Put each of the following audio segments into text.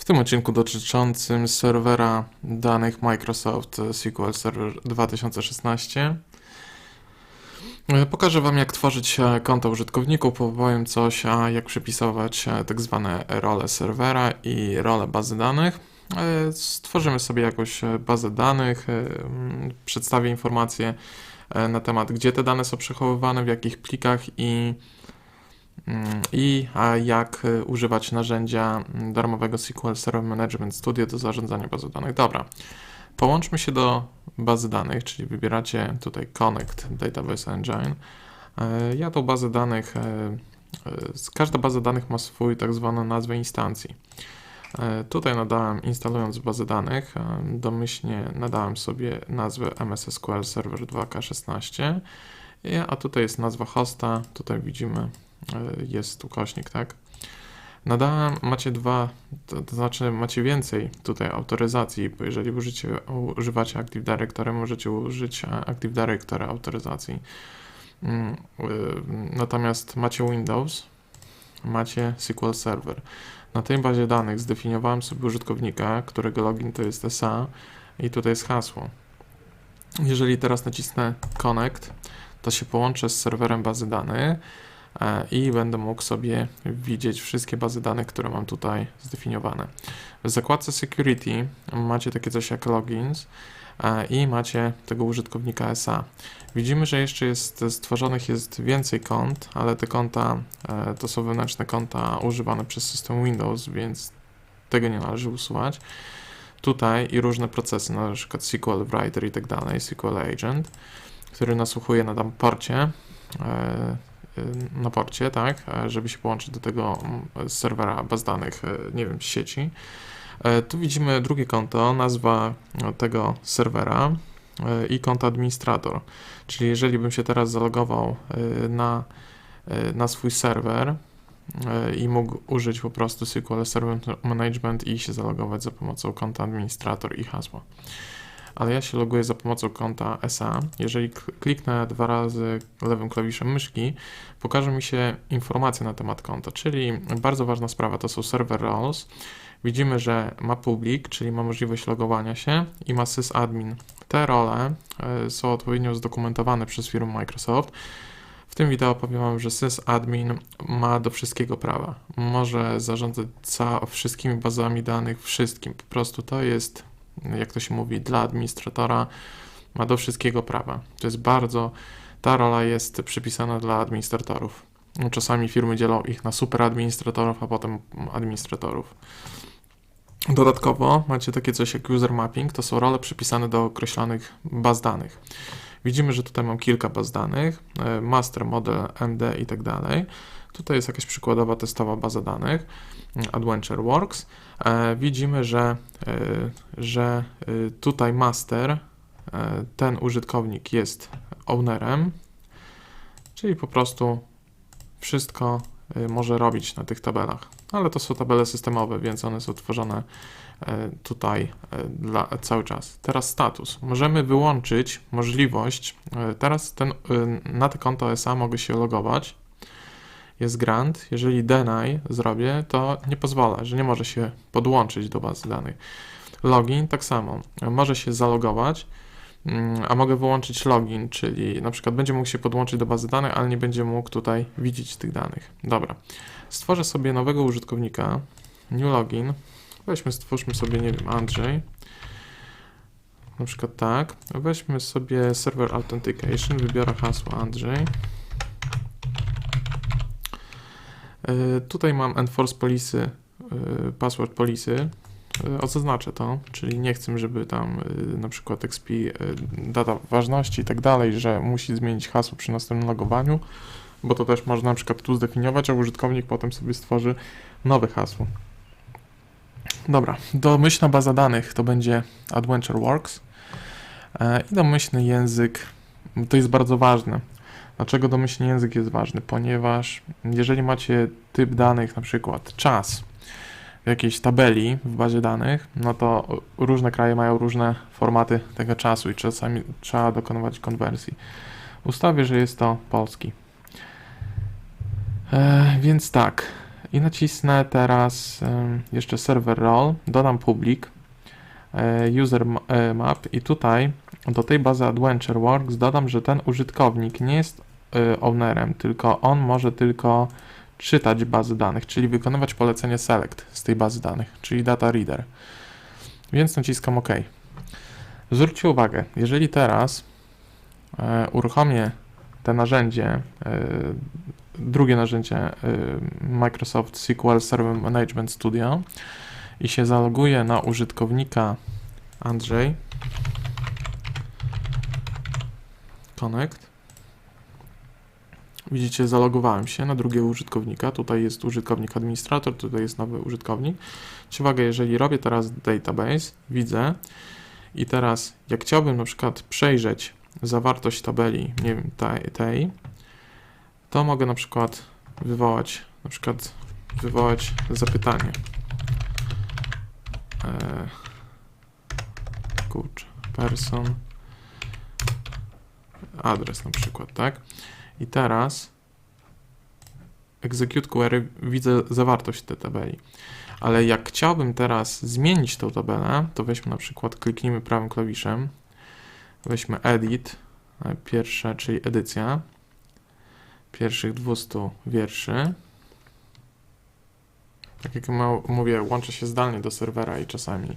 W tym odcinku dotyczącym serwera danych Microsoft SQL Server 2016 e, pokażę Wam jak tworzyć e, konta użytkowników, powiem coś, a jak przypisywać e, tak zwane role serwera i role bazy danych. E, Stworzymy sobie jakąś bazę danych, przedstawię informacje na temat, gdzie te dane są przechowywane, w jakich plikach i i a jak y, używać narzędzia mm, darmowego SQL Server Management Studio do zarządzania bazą danych. Dobra, połączmy się do bazy danych, czyli wybieracie tutaj Connect Database Engine. E, Ja tą bazę danych, e, e, każda baza danych ma swój tak zwaną nazwę instancji. Tutaj nadałem, instalując bazę danych, domyślnie nadałem sobie nazwę MS SQL Server 2K16, I- a tutaj jest nazwa hosta, tutaj widzimy jest ukośnik, tak? Nadałem, macie dwa, to, to znaczy macie więcej tutaj autoryzacji, bo jeżeli użycie, używacie Active Directory, możecie użyć e, Active Directory autoryzacji. Mm, y, Natomiast macie Windows, macie SQL Server. Na tej bazie danych zdefiniowałem sobie użytkownika, którego login to jest SA i tutaj jest hasło. Jeżeli teraz nacisnę Connect, to się połączę z serwerem bazy danych e, i będę mógł sobie widzieć wszystkie bazy danych, które mam tutaj zdefiniowane. W zakładce Security macie takie coś jak Logins e, i macie tego użytkownika SA. Widzimy, że jeszcze jest stworzonych jest więcej kont, ale te konta e, to są wewnętrzne konta używane przez system Windows, więc tego nie należy usuwać. Tutaj i różne procesy, na przykład SQL Writer i tak dalej, SQL Agent, który nasłuchuje na tam porcie, e, na porcie, tak, e, żeby się połączyć do tego mm, serwera baz danych, e, nie wiem, sieci. E, Tu widzimy drugie konto, nazwa e, tego serwera i konto administrator. Czyli jeżeli bym się teraz zalogował na, na swój serwer i mógł użyć po prostu SQL Server Management i się zalogować za pomocą konta administrator i hasła. Ale ja się loguję za pomocą konta SA. Jeżeli kliknę dwa razy lewym klawiszem myszki, pokaże mi się informacje na temat konta, czyli bardzo ważna sprawa to są server roles. Widzimy, że ma public, czyli ma możliwość logowania się i ma sysadmin. Te role e, są odpowiednio zdokumentowane przez firmę Microsoft. W tym wideo powiem Wam, że sysadmin ma do wszystkiego prawa. Może zarządzać wszystkimi bazami danych, wszystkim. Po prostu to jest, jak to się mówi, dla administratora ma do wszystkiego prawa. To jest bardzo, ta rola jest przypisana dla administratorów. Czasami firmy dzielą ich na superadministratorów, a potem administratorów. Dodatkowo macie takie coś jak user mapping, to są role przypisane do określonych baz danych. Widzimy, że tutaj mam kilka baz danych, e, master, model, MD i tak dalej. Tutaj jest jakaś przykładowa testowa baza danych, mm, Adventure Works. E, Widzimy, że, e, że e, tutaj master, ten użytkownik jest ownerem, czyli po prostu wszystko może robić na tych tabelach. Ale to są tabele systemowe, więc one są tworzone tutaj dla, cały czas. Teraz status. Możemy wyłączyć możliwość, teraz ten, na te konto SA mogę się logować. Jest grant. Jeżeli deny zrobię, to nie pozwala, że nie może się podłączyć do bazy danych. Login tak samo. Może się zalogować, mm, a mogę wyłączyć login, czyli na przykład będzie mógł się podłączyć do bazy danych, ale nie będzie mógł tutaj widzieć tych danych. Dobra. Stworzę sobie nowego użytkownika. New login. Weźmy, stwórzmy sobie, nie wiem, Andrzej. Na przykład tak. Weźmy sobie server authentication, wybiorę hasło Andrzej. Yy, tutaj mam enforce policy, yy, password policy. Yy, Ozaznaczę to, czyli nie chcę, żeby tam na przykład XP, data ważności i tak dalej, że musi zmienić hasło przy następnym logowaniu, bo to też można na przykład tu zdefiniować, a użytkownik potem sobie stworzy nowe hasło. Dobra, domyślna baza danych to będzie Adventure Works e, i domyślny język, to jest bardzo ważne. Dlaczego domyślny język jest ważny? Ponieważ jeżeli macie typ danych, na przykład czas w jakiejś tabeli w bazie danych, no to różne kraje mają różne formaty tego czasu i czasami trzeba dokonywać konwersji. Ustawię, że jest to polski. E, więc tak, I nacisnę teraz em, jeszcze server role, dodam public, e, user e, map i tutaj do tej bazy Adventure Works dodam, że ten użytkownik nie jest e, ownerem, tylko on może tylko czytać bazy danych, czyli wykonywać polecenie select z tej bazy danych, czyli data reader. Więc naciskam OK. Zwróćcie uwagę, jeżeli teraz e, uruchomię te narzędzie, e, drugie narzędzie Microsoft SQL Server Management Studio i się zaloguję na użytkownika Andrzej Connect. Widzicie, zalogowałem się na drugiego użytkownika. Tutaj jest użytkownik administrator, tutaj jest nowy użytkownik. Zwróćcie uwagę, jeżeli robię teraz database, widzę i teraz jak chciałbym na przykład przejrzeć zawartość tabeli, nie wiem, tej, to mogę na przykład wywołać, na przykład wywołać zapytanie. Eee, person, adres na przykład, tak? I teraz execute query, widzę zawartość tej tabeli. Ale jak chciałbym teraz zmienić tą tabelę, to weźmy na przykład, kliknijmy prawym klawiszem, weźmy edit, pierwsze, czyli edycja, pierwszych 200 wierszy. Tak jak mówię, łączę się zdalnie do serwera i czasami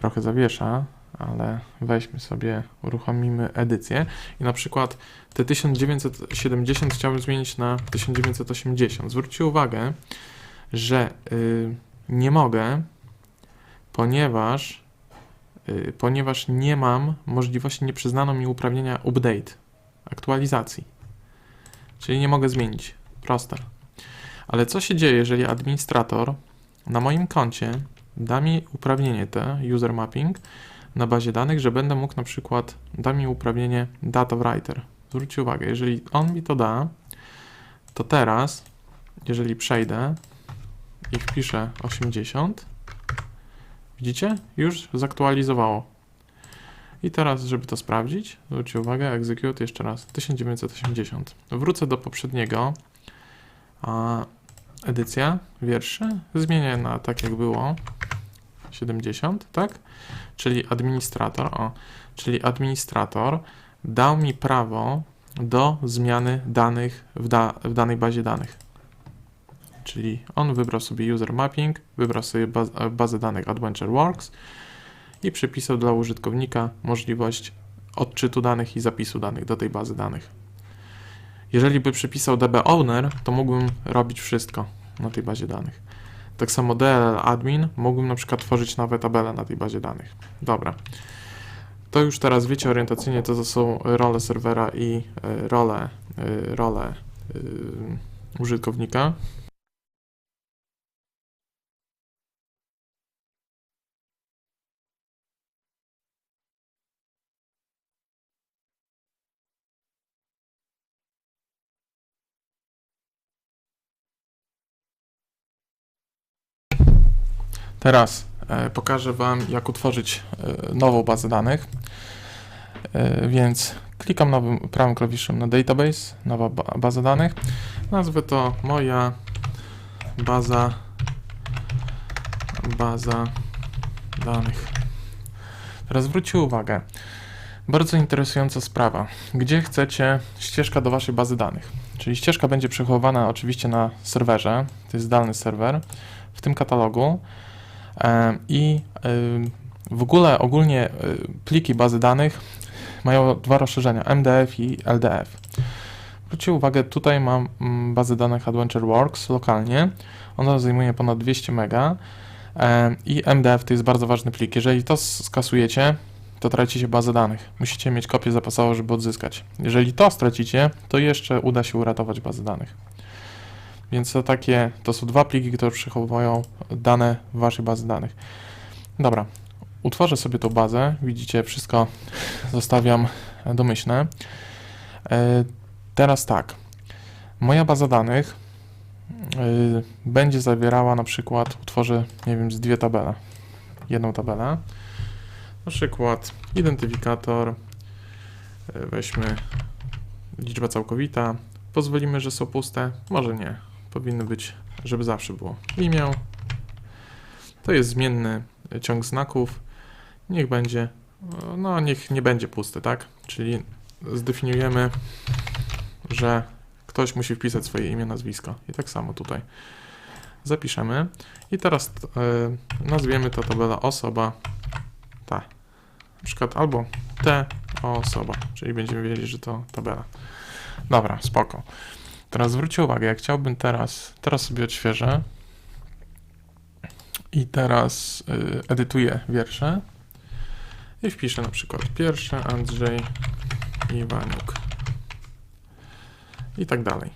trochę zawiesza, ale weźmy sobie, uruchomimy edycję i na przykład te 1970 chciałbym zmienić na 1980. Zwróćcie uwagę, że y, nie mogę, ponieważ, y, ponieważ nie mam możliwości, nie przyznano mi uprawnienia update, aktualizacji. Czyli nie mogę zmienić. Proste. Ale co się dzieje, jeżeli administrator na moim koncie da mi uprawnienie te, user mapping, na bazie danych, że będę mógł na przykład, da mi uprawnienie data writer. Zwróćcie uwagę, jeżeli on mi to da, to teraz, jeżeli przejdę i wpiszę 80, widzicie? Już zaktualizowało. I teraz, żeby to sprawdzić, zwróćcie uwagę, execute jeszcze raz, 1980. Wrócę do poprzedniego, a edycja wierszy zmienię na tak jak było, 70, tak? Czyli administrator, o, czyli administrator dał mi prawo do zmiany danych w, da, w danej bazie danych. Czyli on wybrał sobie user mapping, wybrał sobie baz, bazę danych Adventure Works i przypisał dla użytkownika możliwość odczytu danych i zapisu danych do tej bazy danych. Jeżeli by przypisał DB Owner, to mógłbym robić wszystko na tej bazie danych. Tak samo DLL admin mógłbym na przykład tworzyć nowe tabele na tej bazie danych. Dobra. To już teraz wiecie orientacyjnie, to są role serwera i y, role, y, role y, użytkownika. Teraz e, pokażę Wam, jak utworzyć e, nową bazę danych. E, więc klikam nowym prawym klawiszem na Database, nowa ba baza danych. Nazwę to moja baza baza danych. Teraz zwróćcie uwagę. Bardzo interesująca sprawa. Gdzie chcecie ścieżka do Waszej bazy danych? Czyli ścieżka będzie przechowywana oczywiście na serwerze, to jest zdalny serwer, w tym katalogu. E, I y, w ogóle ogólnie y, pliki bazy danych mają dwa rozszerzenia, MDF i LDF. Zwróćcie uwagę, tutaj mam mm, bazę danych Adventure Works lokalnie. Ona zajmuje ponad 200 MB e, i MDF to jest bardzo ważny plik. Jeżeli to skasujecie, to tracicie bazę danych. Musicie mieć kopię zapasową, żeby odzyskać. Jeżeli to stracicie, to jeszcze uda się uratować bazę danych. Więc to takie, to są dwa pliki, które przechowują dane w waszej bazy danych. Dobra, utworzę sobie tą bazę. Widzicie, wszystko zostawiam domyślne. E, Teraz tak, moja baza danych y, będzie zawierała na przykład, utworzę, nie wiem, z dwie tabele. Jedną tabelę. Na przykład identyfikator, y, weźmy liczba całkowita, pozwolimy, że są puste, może nie, powinny być żeby zawsze było imię. To jest zmienny ciąg znaków. Niech będzie, no niech nie będzie pusty, tak? Czyli zdefiniujemy, że ktoś musi wpisać swoje imię, nazwisko. I tak samo tutaj zapiszemy. I teraz e, nazwiemy to tabela osoba, ta. Na przykład albo T osoba, czyli będziemy wiedzieć, że to tabela. Dobra, spoko. Teraz zwróćcie uwagę, jak chciałbym teraz, teraz sobie odświeżę i teraz y, edytuję wiersze i wpiszę na przykład pierwszy Andrzej Iwaniuk i tak dalej.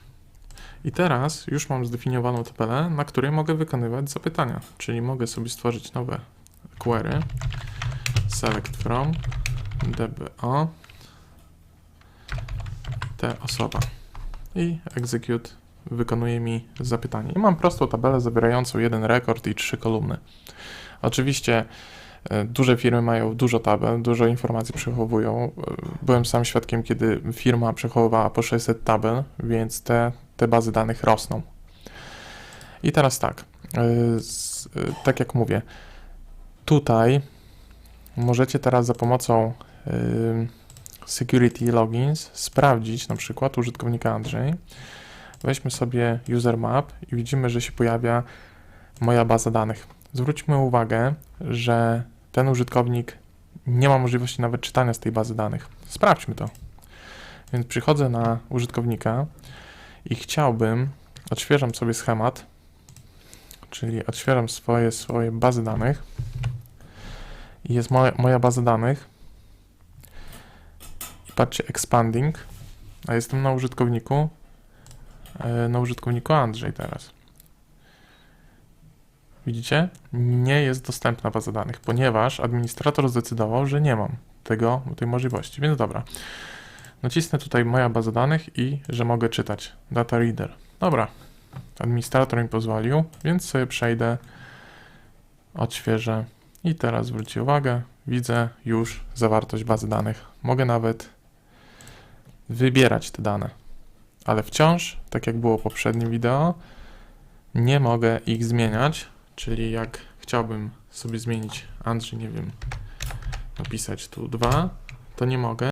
I teraz już mam zdefiniowaną tabelę, na której mogę wykonywać zapytania, czyli mogę sobie stworzyć nowe query. Select from dbo t osoba i execute wykonuje mi zapytanie. I mam prostą tabelę zawierającą jeden rekord i trzy kolumny. Oczywiście e, duże firmy mają dużo tabel, dużo informacji przechowują. E, Byłem sam świadkiem, kiedy firma przechowywała po 600 tabel, więc te, te bazy danych rosną. I teraz tak, e, tak jak mówię, tutaj możecie teraz za pomocą security logins sprawdzić na przykład użytkownika Andrzej. Weźmy sobie user map i widzimy, że się pojawia moja baza danych. Zwróćmy uwagę, że ten użytkownik nie ma możliwości nawet czytania z tej bazy danych. Sprawdźmy to. Więc przychodzę na użytkownika i chciałbym, odświeżam sobie schemat, czyli odświeżam swoje, swoje bazy danych i jest moja, moja baza danych. I patrzcie, expanding, a jestem na użytkowniku, e, na użytkowniku Andrzej teraz. Widzicie? Nie jest dostępna baza danych, ponieważ administrator zdecydował, że nie mam tego, tej możliwości. Więc dobra. Nacisnę tutaj moja baza danych i że mogę czytać. Data reader. Dobra. Administrator mi pozwolił, więc sobie przejdę, odświeżę. I teraz zwróćcie uwagę, widzę już zawartość bazy danych. Mogę nawet wybierać te dane, ale wciąż, tak jak było w poprzednim wideo, nie mogę ich zmieniać, czyli jak chciałbym sobie zmienić Andrzej, nie wiem, napisać tu 2, to nie mogę.